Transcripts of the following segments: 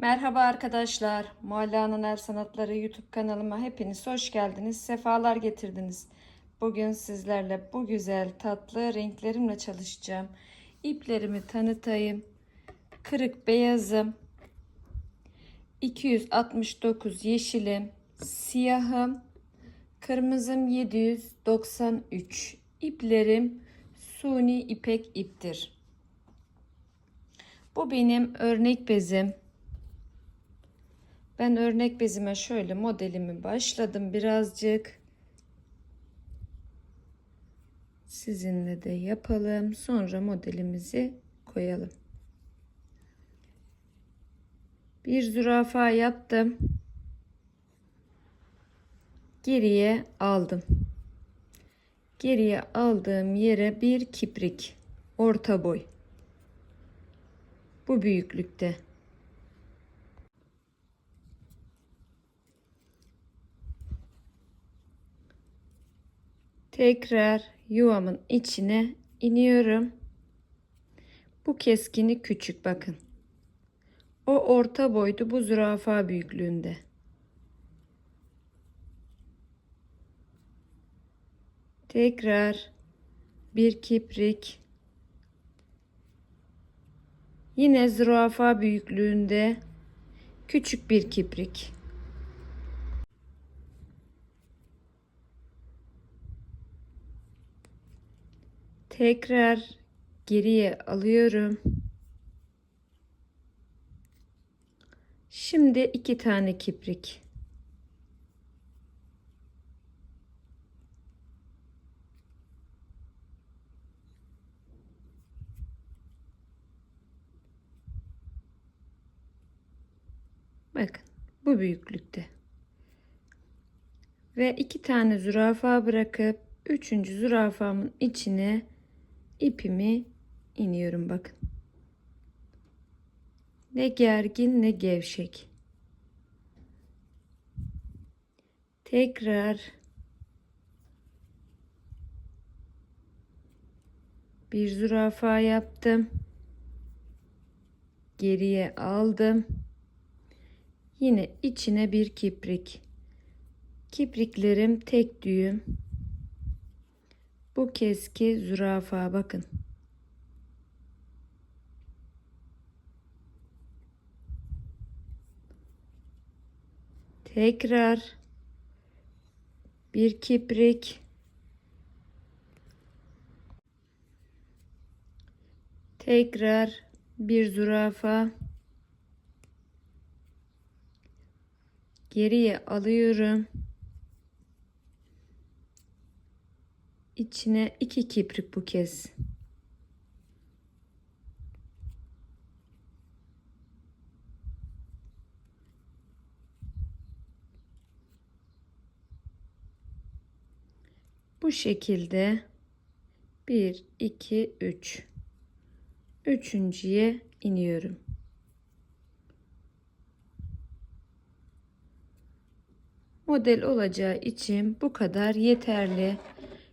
Merhaba arkadaşlar. Mualla'nın El Sanatları YouTube kanalıma hepiniz hoş geldiniz. Sefalar getirdiniz. Bugün sizlerle bu güzel tatlı renklerimle çalışacağım. İplerimi tanıtayım. Kırık beyazım. 269 yeşilim. Siyahım. Kırmızım 793. İplerim suni ipek iptir. Bu benim örnek bezim. Ben örnek bezime şöyle modelimi başladım birazcık. Sizinle de yapalım. Sonra modelimizi koyalım. Bir zürafa yaptım. Geriye aldım. Geriye aldığım yere bir kiprik. Orta boy. Bu büyüklükte. Tekrar yuvamın içine iniyorum. Bu keskini küçük bakın. O orta boydu bu zürafa büyüklüğünde. Tekrar bir kiprik. Yine zürafa büyüklüğünde küçük bir kiprik. Tekrar geriye alıyorum. Şimdi iki tane kiprik. Bakın bu büyüklükte. Ve iki tane zürafa bırakıp üçüncü zürafamın içine ipimi iniyorum bakın. Ne gergin ne gevşek. Tekrar bir zürafa yaptım. Geriye aldım. Yine içine bir kiprik. Kipriklerim tek düğüm. Bu keski zürafa bakın. Tekrar bir kiprik. Tekrar bir zürafa. Geriye alıyorum. İçine iki kiprik bu kez. Bu şekilde 1 2 3 üçüncüye iniyorum. Model olacağı için bu kadar yeterli.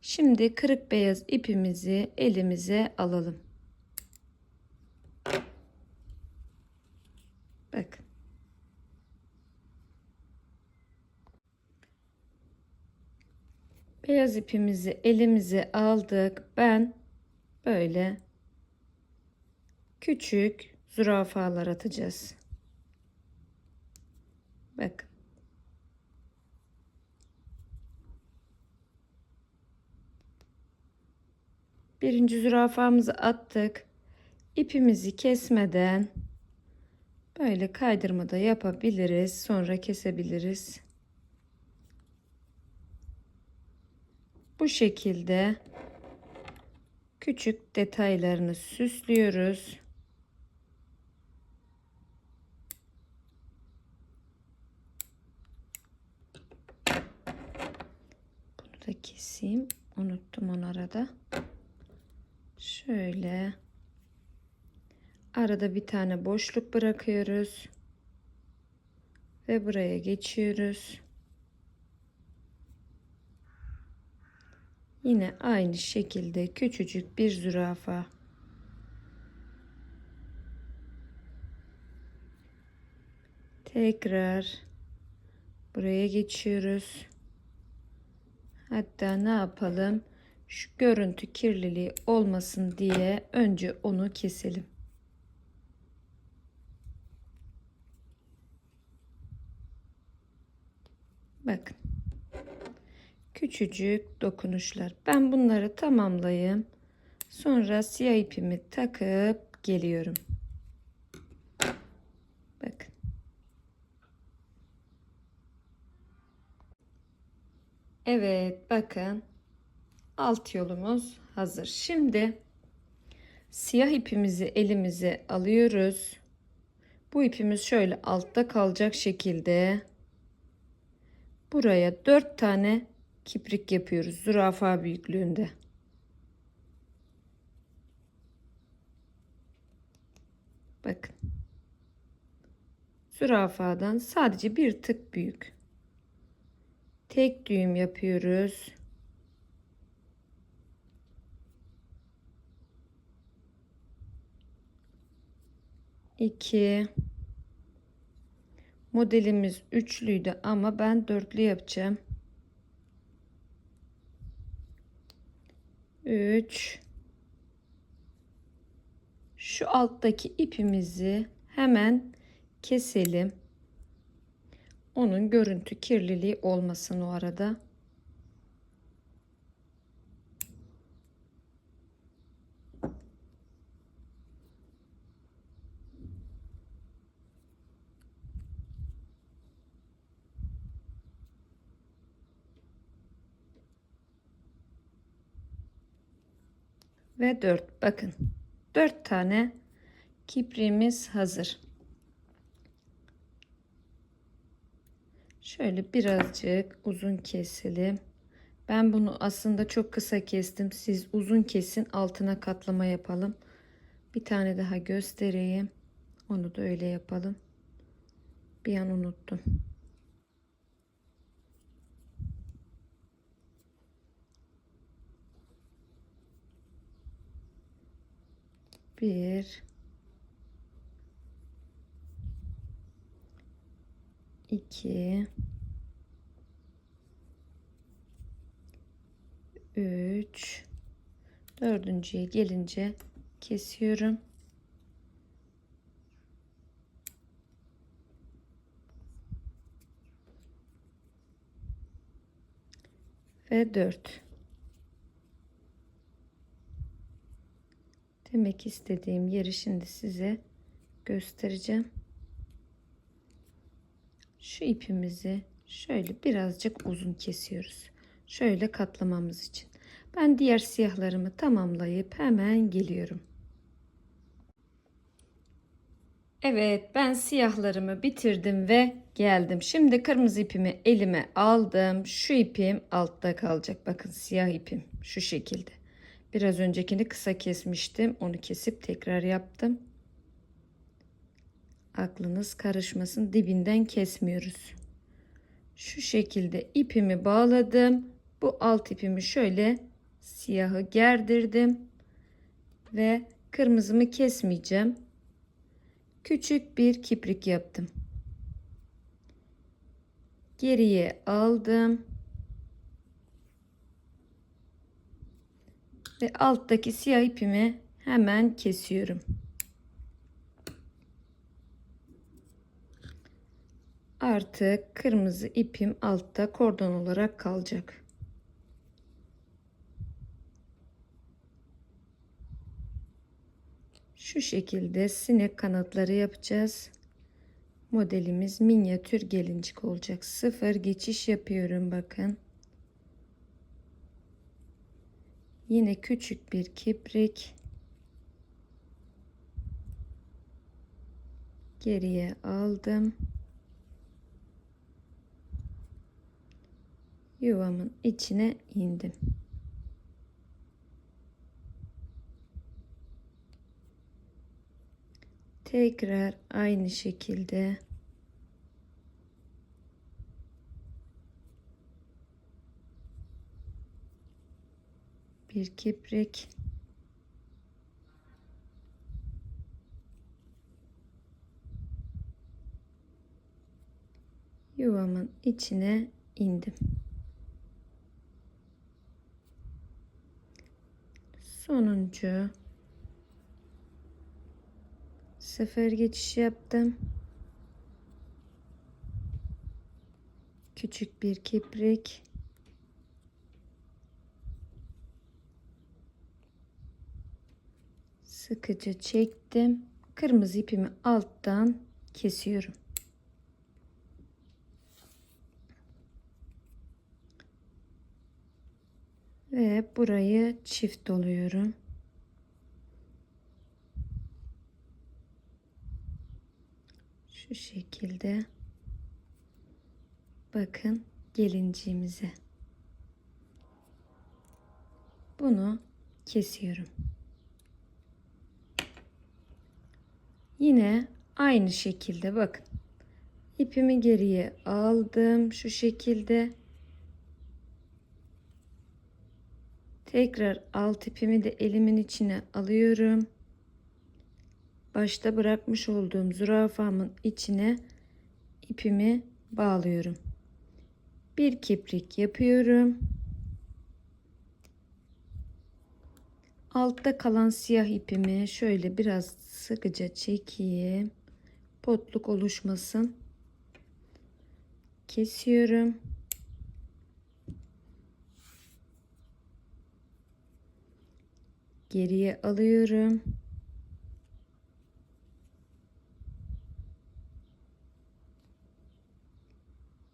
Şimdi kırık beyaz ipimizi elimize alalım. Bakın. Beyaz ipimizi elimize aldık. Ben böyle küçük zürafalar atacağız. Bakın. Birinci zürafamızı attık. İpimizi kesmeden böyle kaydırmada yapabiliriz. Sonra kesebiliriz. Bu şekilde küçük detaylarını süslüyoruz. Bunu da keseyim. Unuttum onu arada. Şöyle arada bir tane boşluk bırakıyoruz ve buraya geçiyoruz. Yine aynı şekilde küçücük bir zürafa Tekrar buraya geçiyoruz. Hatta ne yapalım? Şu görüntü kirliliği olmasın diye önce onu keselim. Bakın. Küçücük dokunuşlar. Ben bunları tamamlayayım. Sonra siyah ipimi takıp geliyorum. Bakın. Evet bakın. Alt yolumuz hazır. Şimdi siyah ipimizi elimize alıyoruz. Bu ipimiz şöyle altta kalacak şekilde buraya dört tane kiprik yapıyoruz. Zürafa büyüklüğünde. Bakın. Zürafadan sadece bir tık büyük. Tek düğüm yapıyoruz. İki. Modelimiz üçlüydü ama ben dörtlü yapacağım. Üç. Şu alttaki ipimizi hemen keselim. Onun görüntü kirliliği olmasın o arada. Ve 4 bakın 4 tane kipriğimiz hazır. Şöyle birazcık uzun keselim. Ben bunu aslında çok kısa kestim. Siz uzun kesin altına katlama yapalım. Bir tane daha göstereyim. Onu da öyle yapalım. Bir an unuttum. Bir iki üç dördüncüye gelince kesiyorum. Ve dört. Demek istediğim yeri şimdi size göstereceğim. Şu ipimizi şöyle birazcık uzun kesiyoruz. Şöyle katlamamız için. Ben diğer siyahlarımı tamamlayıp hemen geliyorum. Evet ben siyahlarımı bitirdim ve geldim. Şimdi kırmızı ipimi elime aldım. Şu ipim altta kalacak. Bakın siyah ipim şu şekilde. Biraz öncekini kısa kesmiştim. Onu kesip tekrar yaptım. Aklınız karışmasın. Dibinden kesmiyoruz. Şu şekilde ipimi bağladım. Bu alt ipimi şöyle siyahı gerdirdim. Ve kırmızımı kesmeyeceğim. Küçük bir kiprik yaptım. Geriye aldım. Ve alttaki siyah ipimi hemen kesiyorum. Artık kırmızı ipim altta kordon olarak kalacak. Şu şekilde sinek kanatları yapacağız. Modelimiz minyatür gelincik olacak. Sıfır geçiş yapıyorum bakın. Yine küçük bir kiprik. Geriye aldım. Yuvamın içine indim. Tekrar aynı şekilde bir kiprik yuvamın içine indim. Sonuncu sefer geçiş yaptım. Küçük bir kiprik. Sıkıca çektim. Kırmızı ipimi alttan kesiyorum. Ve burayı çift doluyorum. Şu şekilde. Bakın gelinciğimize. Bunu kesiyorum. Yine aynı şekilde bakın. İpimi geriye aldım şu şekilde. Tekrar alt ipimi de elimin içine alıyorum. Başta bırakmış olduğum zürafamın içine ipimi bağlıyorum. Bir kiprik yapıyorum. Altta kalan siyah ipimi şöyle biraz sıkıca çekeyim. Potluk oluşmasın. Kesiyorum. Geriye alıyorum.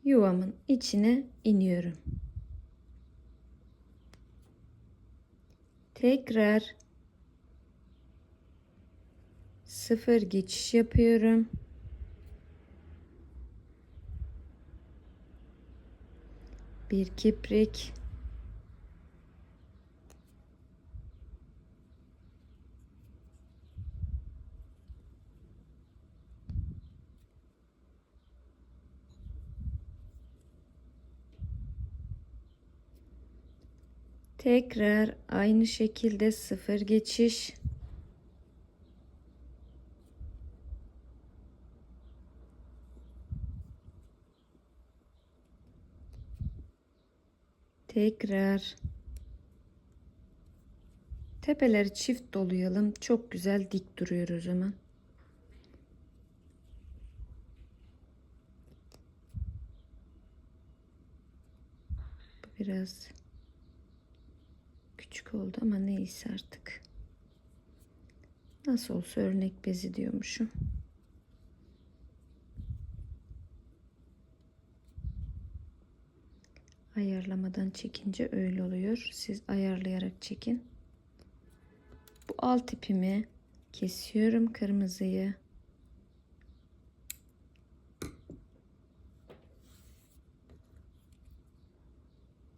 Yuvamın içine iniyorum. Tekrar sıfır geçiş yapıyorum. Bir kiprik. Tekrar aynı şekilde sıfır geçiş. Tekrar tepeleri çift dolayalım. Çok güzel dik duruyor o zaman. Biraz küçük oldu ama neyse artık. Nasıl olsa örnek bezi diyormuşum. Ayarlamadan çekince öyle oluyor. Siz ayarlayarak çekin. Bu alt ipimi kesiyorum kırmızıyı.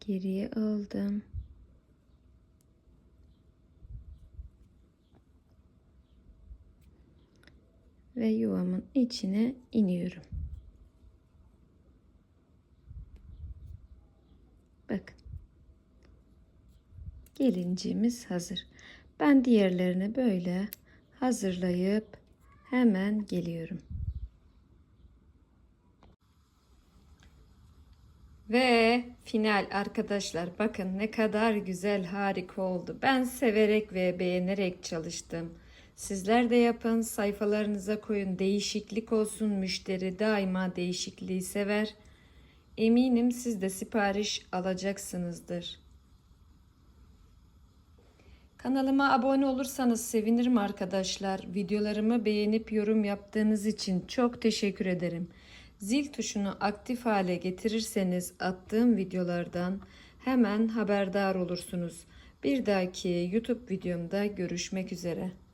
Geriye aldım. Ve yuvamın içine iniyorum. Bakın. Gelinciğimiz hazır. Ben diğerlerini böyle hazırlayıp hemen geliyorum. Ve final arkadaşlar bakın ne kadar güzel harika oldu. Ben severek ve beğenerek çalıştım. Sizler de yapın sayfalarınıza koyun değişiklik olsun müşteri daima değişikliği sever. Eminim siz de sipariş alacaksınızdır. Kanalıma abone olursanız sevinirim arkadaşlar. Videolarımı beğenip yorum yaptığınız için çok teşekkür ederim. Zil tuşunu aktif hale getirirseniz attığım videolardan hemen haberdar olursunuz. Bir dahaki YouTube videomda görüşmek üzere.